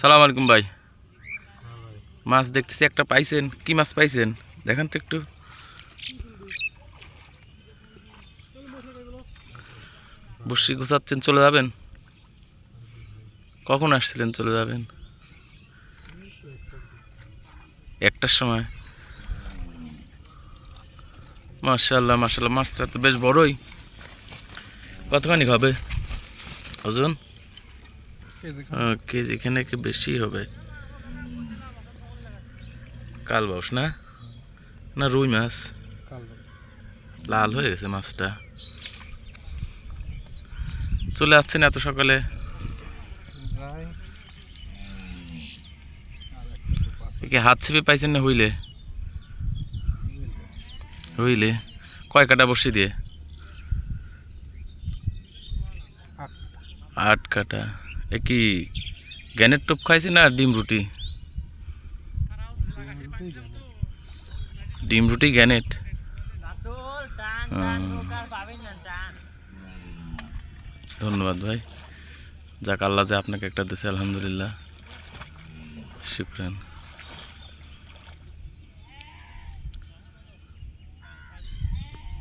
সালাম আলাইকুম ভাই। মাছ দেখতেছি, একটা পাইছেন। কি মাছ পাইছেন? দেখেন তো একটু। বসি গোছাচ্ছেন, চলে যাবেন? কখন আসছিলেন, চলে যাবেন? একটার সময়। মার্শাল্লাহ মার্শাল্লাহ মাছটা তো বেশ বড়ই। কতখানি হবে ওজন? কেজি এখানে কি বেশি হবে। কালবাউস না? না রুই মাছ? লাল হয়ে গেছে মাছটা। চলে আসছেন এত সকালে? হাত ছিপে পাইছেন না হইলে? হইলে। কয় কাটা বসি দিয়ে? আট কাটা। কি, গ্যানের টোপ খাইছে না ডিম রুটি? ডিম রুটি গ্যানেট? ধন্যবাদ ভাই। যাক, আল্লাহ যে আপনাকে একটা দিছে, আলহামদুলিল্লাহ। শুক্রান।